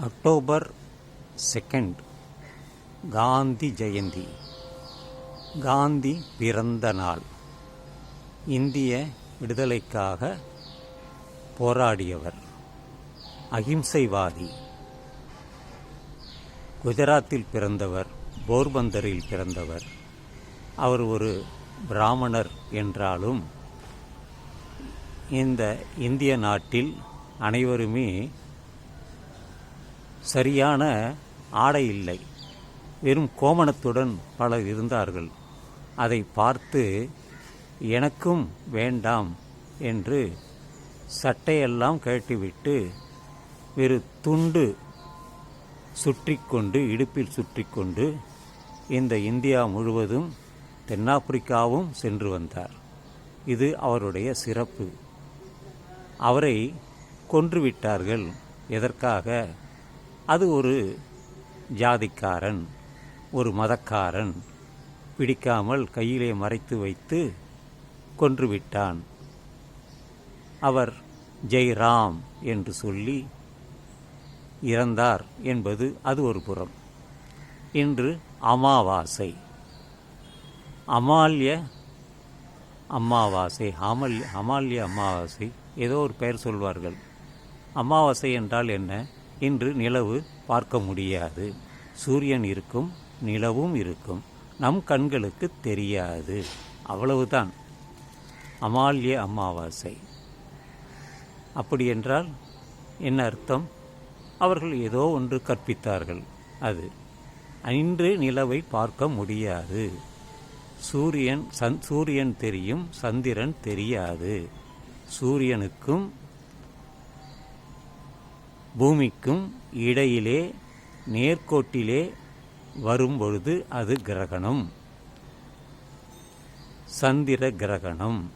October second Gandhi Jayanti. Gandhi பிறந்த நாள். இந்திய விடுதலைக்காக போராடியவர். அகிம்சைவாதி. குஜராத்தில் பிறந்தவர் போர்பந்தரில் பிறந்தவர். அவர் ஒரு பிராமணர் என்றாலும் இந்த இந்திய நாட்டில் அனைவருமே சரியான ஆடை இல்லை. வெறும் கோமணத்துடன் பலர் இருந்தார்கள். அதை பார்த்து எனக்கும் வேண்டாம் என்று சட்டையெல்லாம் கழட்டிவிட்டு வெறு துண்டு சுற்றிக்கொண்டு இடுப்பில் சுற்றிக்கொண்டு இந்த இந்தியா முழுவதும் தென்னாப்பிரிக்காவும் சென்று வந்தார். இது அவருடைய சிறப்பு. அவரை கொன்றுவிட்டார்கள் எதற்காக? அது ஒரு ஜாதிக்காரன் ஒரு மதக்காரன் பிடிக்காமல் கையிலே மறைத்து வைத்து கொன்றுவிட்டான். அவர் ஜெய்ராம் என்று சொல்லி இறந்தார் என்பது அது ஒரு புறம். இன்று அமாவாசை. அமால்ய அமாவாசை அமல் அமால்ய அமாவாசை ஏதோ ஒரு பெயர் சொல்வார்கள். அமாவாசை என்றால் என்ன? இன்று நிலவு பார்க்க முடியாது. சூரியன் இருக்கும் நிலவும் இருக்கும். நம் கண்களுக்கு தெரியாது. அவ்வளவுதான். அமால்ய அமாவாசை. அப்படி என்றால் என்ன அர்த்தம்? அவர்கள் ஏதோ ஒன்று கற்பித்தார்கள். அது இன்று நிலவை பார்க்க முடியாது. சூரியன் சந் சூரியன் தெரியும் சந்திரன் தெரியாது. சூரியனுக்கும் பூமிக்கும் இடையிலே நேர்கோட்டிலே வரும்பொழுது அது கிரகணம். சந்திர கிரகணம்.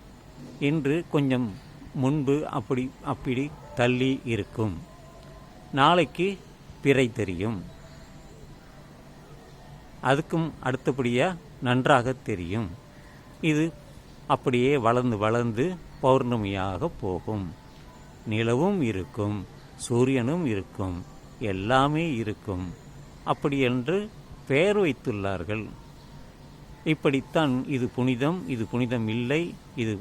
என்று கொஞ்சம் முன்பு அப்படி அப்படி தள்ளி இருக்கும். நாளைக்கு பிறை தெரியும். அதுக்கும் அடுத்தபடியாக நன்றாக தெரியும். இது அப்படியே வளர்ந்து வளர்ந்து பௌர்ணமியாக போகும். நிலவும் இருக்கும். சூரியனும் இருக்கும் எல்லாமே இருக்கும். அப்படி என்று பெயர் வைத்துள்ளார்கள். இப்படித்தான் இது புனிதம் இது புனிதம் இல்லை இது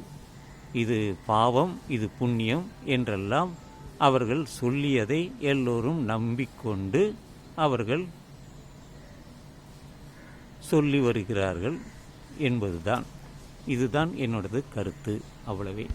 இது பாவம் இது புண்ணியம் என்றெல்லாம் அவர்கள் சொல்லியதை எல்லோரும் நம்பிக்கொண்டு அவர்கள் சொல்லி வருகிறார்கள் என்பதுதான். இதுதான் என்னோடது கருத்து. அவ்வளவே.